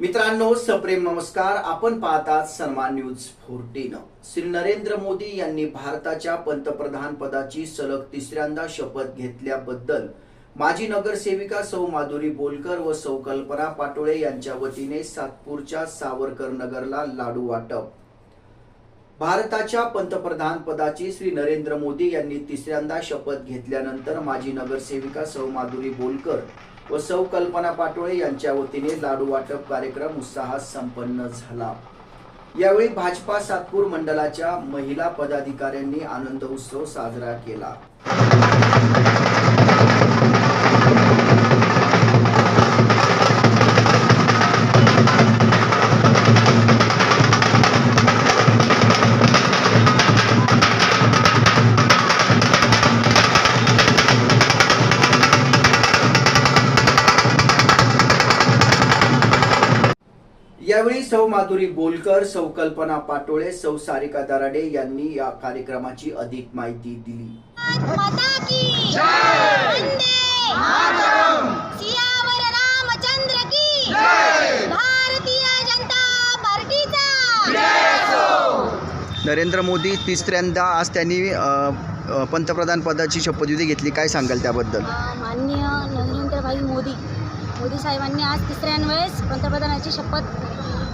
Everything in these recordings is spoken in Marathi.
मित्रांनो सप्रेम नमस्कार. आपण पाहतात सन्मान न्यूज फोर्टीन. श्री नरेंद्र मोदी यांनी भारताच्या पंतप्रधान पदाची सलग तिसऱ्यांदा शपथ घेतल्याबद्दल माजी नगरसेविका सौ माधुरी बोलकर व सौ कल्पना पाटोळे यांच्या वतीने सातपूरच्या सावरकर नगरला लाडू वाटप. भारताच्या पंतप्रधान पदाची श्री नरेंद्र मोदी यांनी तिसऱ्यांदा शपथ घेतल्यानंतर माजी नगरसेविका सौ माधुरी बोलकर व सौ कल्पना पाटोळे यांच्या वतीने लाडू वाटप कार्यक्रम उत्साहात संपन्न झाला. यावेळी भाजपा सातपूर मंडळाच्या महिला पदाधिकाऱ्यांनी आनंद उत्सव साजरा केला. माधुरी बोलकर सौ कल्पना पाटोळे सौ सारिका दराडे यांनी या कार्यक्रमाची अधिक माहिती दिली. माता की वंदे मातरम! सियावर रामचंद्र की! भारतीय जनता पार्टीचा! नरेंद्र मोदी तिसऱ्यांदा आज त्यांनी पंतप्रधान पदाची शपथविधी घेतली. काय सांगाल त्याबद्दल? माननीय नरेंद्रभाई मोदी. मोदी साहेबांनी आज तिसऱ्या वेळेस पंतप्रधानाची शपथ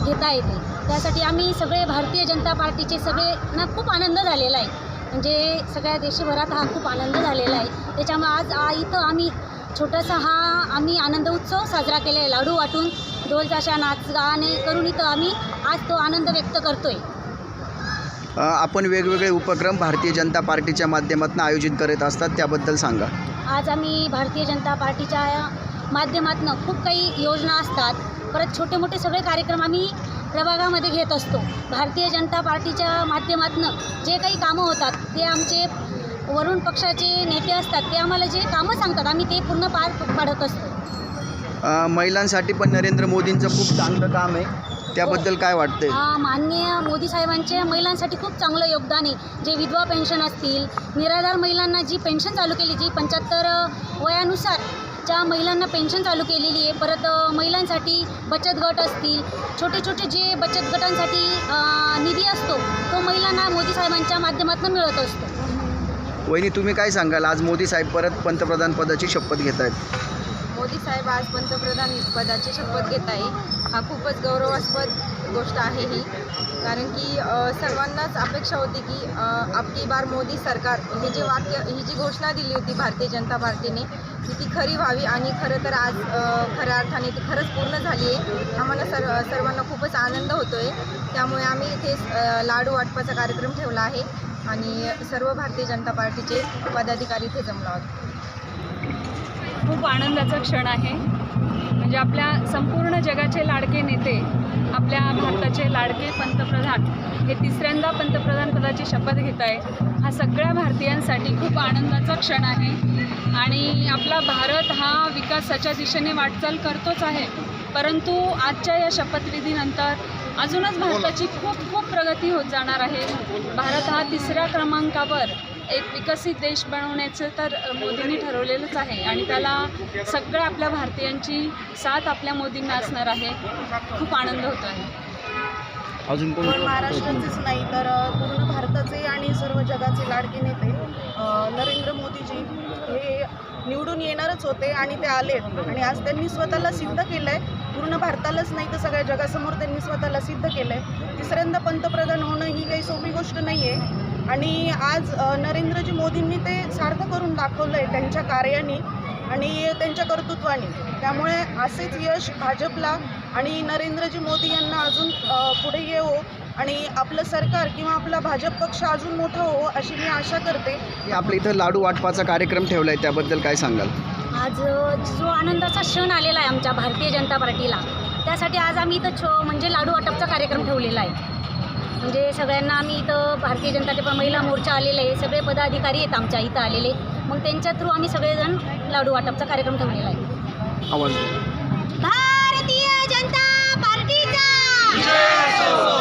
घेता येते. त्यासाठी आम्ही सगळे भारतीय जनता पार्टीचे सगळे ना खूप आनंद झालेला आहे. म्हणजे सगळ्या देशभरात हा खूप आनंद झालेला आहे. त्याच्यामुळे आज आ, इथं आम्ही छोटासा हा आम्ही आनंद उत्सव साजरा केला आहे. लाडू वाटून ढोल ताशा नाच गाणे करून इथं आम्ही आज तो आनंद व्यक्त करतोय. अ, आपण वेगवेगळे उपक्रम भारतीय जनता पार्टीच्या माध्यमातून आयोजित करत असतात त्याबद्दल सांगा. आज आम्ही भारतीय जनता पार्टीच्या माध्यमातून खूप काही योजना असतात. परत छोटे मोठे सगळे कार्यक्रम आम्ही प्रभागामध्ये घेत असतो. भारतीय जनता पार्टीच्या माध्यमातून जे काही कामं होतात ते आमचे वरुण पक्षाचे नेते असतात ते आम्हाला जे कामं सांगतात आम्ही ते पूर्ण पार पाडत असतो. महिलांसाठी पण नरेंद्र मोदींचं खूप चांगलं काम आहे. त्याबद्दल काय वाटतंय? आ, माननीय मोदी साहेबांचे महिलांसाठी खूप चांगलं योगदान आहे. जे विधवा पेन्शन असतील निराधार महिलांना जी पेन्शन चालू केली जी पंच्याहत्तर वयानुसार ज्या महिलांना पेन्शन चालू केलेली आहे परत महिलांसाठी बचत गट असतील छोटे छोटे जे बचत गटांसाठी निधी असतो तो महिलांना मोदी साहेबांच्या माध्यमातून मिळत असतो. वहिनी तुम्ही काय सांगाल? आज मोदी साहेब परत पंतप्रधान पदाची शपथ घेत आहेत. मोदी साहेब आज पंतप्रधान पदाची शपथ घेत आहे हा खूपच गौरवास्पद गोष्ट आहे ही. कारण की सर्वांनाच अपेक्षा होती की आपली बार मोदी सरकार हे जे वाक्य ही जी घोषणा दिली होती भारतीय जनता पार्टीने की ती खरी व्हावी आणि खरं तर आज खऱ्या अर्थाने ती खरंच पूर्ण झाली आहे. आम्हाला सर्व सर्वांना खूपच आनंद होतो आहे त्यामुळे आम्ही इथे लाडू वाटपाचा कार्यक्रम ठेवला आहे आणि सर्व भारतीय जनता पार्टीचे पदाधिकारी इथे जमला आहोत. खूप आनंदाचा क्षण आहे. म्हणजे आपल्या संपूर्ण जगाचे लाडके नेते आपल्या भारताचे लाडके पंतप्रधान हे तिसऱ्यांदा पंतप्रधान पदाची शपथ घेत आहे हा सगळ्या भारतीयांसाठी खूप आनंदाचा क्षण आहे. आणि आपला भारत हा विकासाच्या दिशेने वाटचाल करतोच आहे. परंतु आजच्या या शपथविधीनंतर अजूनच भारताची खूप खूप प्रगती होत जाणार आहे. भारत हा तिसऱ्या क्रमांकावर एक विकसित देश बनवण्याचं तर मोदींनी ठरवलेलंच आहे आणि त्याला सगळ्या आपल्या भारतीयांची साथ आपल्या मोदींना असणार आहे. खूप आनंद होतो आहे. अजून कोण महाराष्ट्राचेच नाही तर पूर्ण भारताचे आणि सर्व जगाचे लाडके नेते नरेंद्र मोदीजी हे निवडून येणारच होते आणि ते आलेत. आणि आज त्यांनी स्वतःला सिद्ध केलं आहे पूर्ण भारतालाच नाही तर सगळ्या जगासमोर त्यांनी स्वतःला सिद्ध केलं आहे तिसऱ्यांदा पंतप्रधान होणं ही काही सोपी गोष्ट नाही आहे आणि आज नरेंद्रजी मोदींनी ते सार्थ करून दाखवलं आहे त्यांच्या कार्याने आणि त्यांच्या कर्तृत्वाने. त्यामुळे असेच यश भाजपला आणि नरेंद्रजी मोदी यांना अजून पुढे येवो आणि आपलं सरकार किंवा आपला भाजप पक्ष अजून मोठा हो अशी मी आशा करते. आपल्या इथं लाडू वाटपाचा कार्यक्रम ठेवला आहे त्याबद्दल काय सांगाल? आज जो आनंदाचा क्षण आलेला आहे आमच्या भारतीय जनता पार्टीला त्यासाठी आज आम्ही इथं छो म्हणजे लाडू वाटपचा कार्यक्रम ठेवलेला आहे. म्हणजे सगळ्यांना आम्ही इथं भारतीय जनता पार्टी महिला मोर्चा आलेला आहे. सगळे पदाधिकारी आहेत आमच्या इथं आलेले. मग त्यांच्या थ्रू आम्ही सगळेजण लाडू वाटपचा कार्यक्रम ठेवलेला आहे. आवाज. भारतीय जनता पार्टीचा!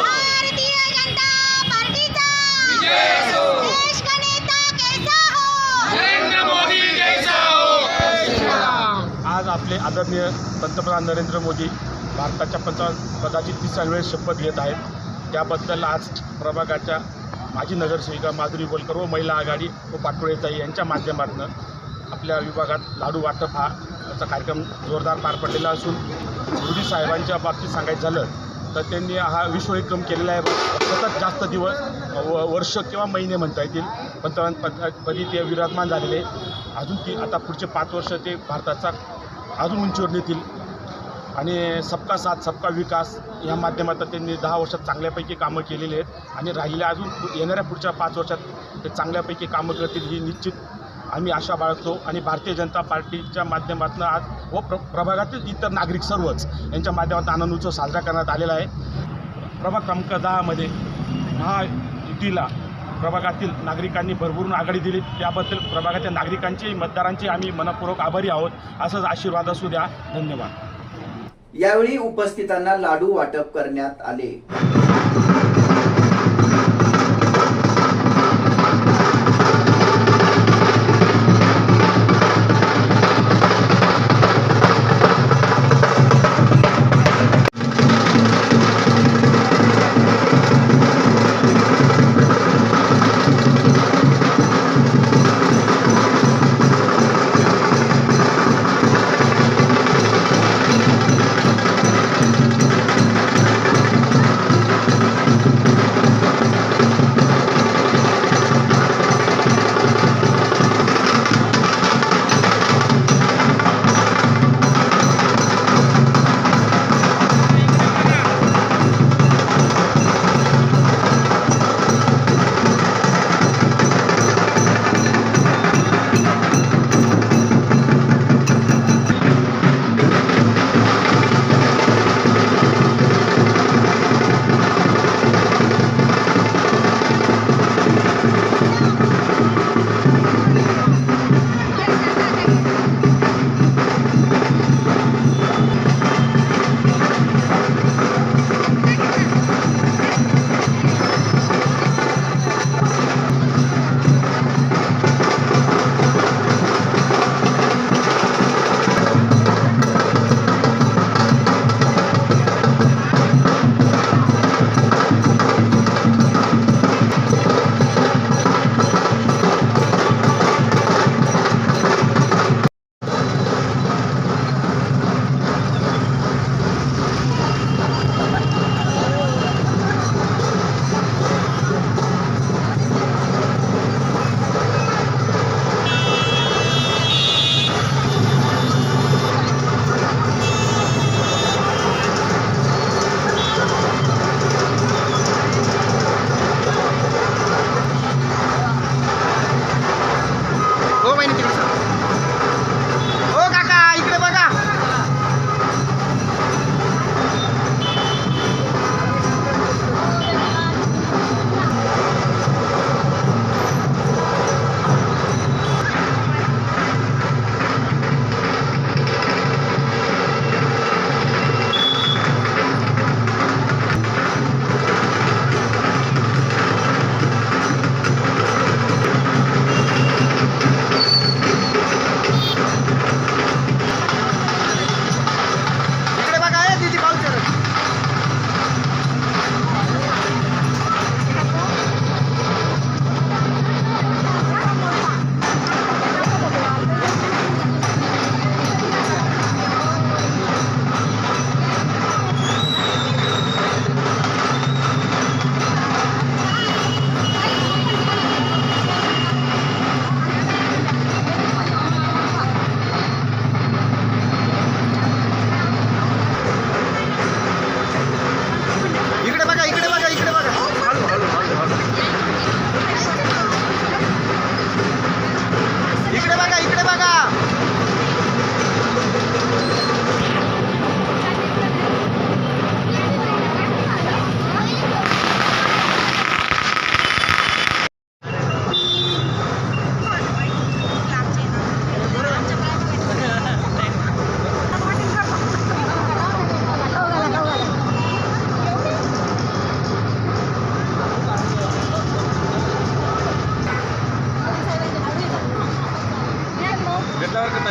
भारतीय जनता पार्टीचा! देश का नेता कैसा हो? आज आपले आदरणीय पंतप्रधान नरेंद्र मोदी भारताच्या पंतप्रधानपदाची तिसऱ्या वेळेस शपथ घेत आहेत. त्याबद्दल आज प्रभागाच्या माजी नगरसेविका माधुरी बोलकर व महिला आघाडी व पाटोळेताई यांच्या माध्यमातून आपल्या विभागात लाडू वाटप हा याचा कार्यक्रम जोरदार पार पडलेला असून मोदी साहेबांच्या बाबतीत सांगायचं झालं तर त्यांनी हा विश्वविक्रम केलेला आहे. सतत जास्त दिवस व वर्ष किंवा महिने म्हणता येतील. पंतप्रधान पदापदी ते विराजमान झालेले. अजून ती आता पुढचे पाच वर्ष ते भारताचा अजून उंचीवर नेतील. आणि सबका साथ सबका विकास या माध्यमातून त्यांनी दहा वर्षात चांगल्यापैकी कामं केलेली आहेत. आणि राहिलेल्या अजून येणाऱ्या पुढच्या पाच वर्षात ते चांगल्यापैकी कामं करतील ही निश्चित आम्ही आशा बाळगतो. आणि भारतीय जनता पार्टीच्या माध्यमातून आज व प्र प्रभागातील इतर नागरिक सर्वच यांच्या माध्यमातून आनंद उत्सव साजरा करण्यात आलेला आहे. प्रभाग क्रमांक दहामध्ये महायुतीला प्रभागातील नागरिकांनी भरभरून आघाडी दिली. त्याबद्दल प्रभागातील नागरिकांचे मतदारांचे आम्ही मनपूर्वक आभारी आहोत. असंच आशीर्वाद असू द्या. धन्यवाद. यावेळी उपस्थितांना लाडू वाटप करण्यात आले.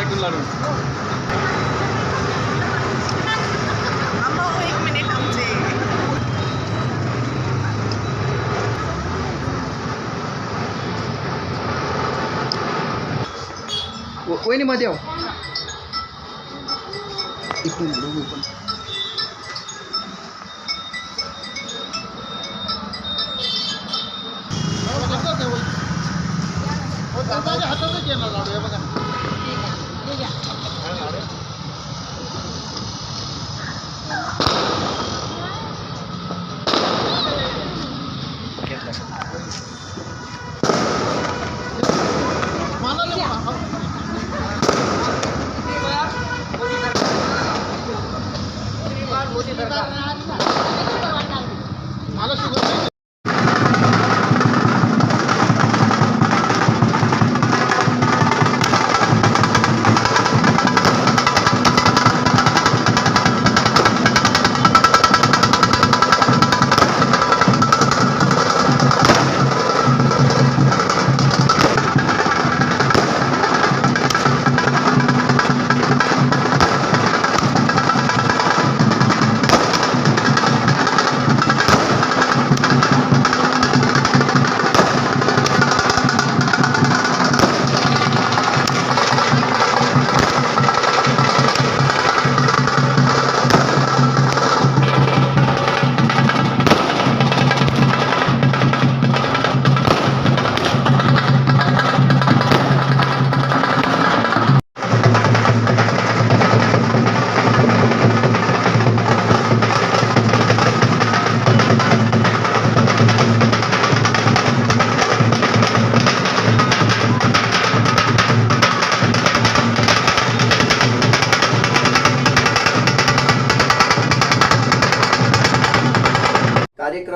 Sekundarus. Ini mah dia. Ipun dulu pun. हातातच येणार लाडू हे बघा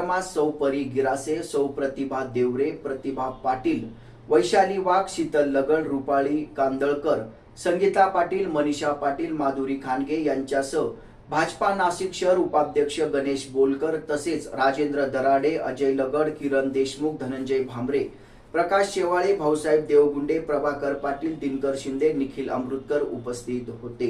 कार्यक्रमात सौ परी गिरासे सौ प्रतिभा देवरे प्रतिभा पाटील वैशाली वाघ शीतल लगड रुपाळी कांदळकर संगीता पाटील मनीषा पाटील माधुरी खानगे यांच्यासह भाजपा नाशिक शहर उपाध्यक्ष गणेश बोलकर तसेच राजेंद्र दराडे अजय लगड किरण देशमुख धनंजय भांबरे प्रकाश शेवाळे भाऊसाहेब देवगुंडे प्रभाकर पाटील दिनकर शिंदे निखिल अमृतकर उपस्थित होते.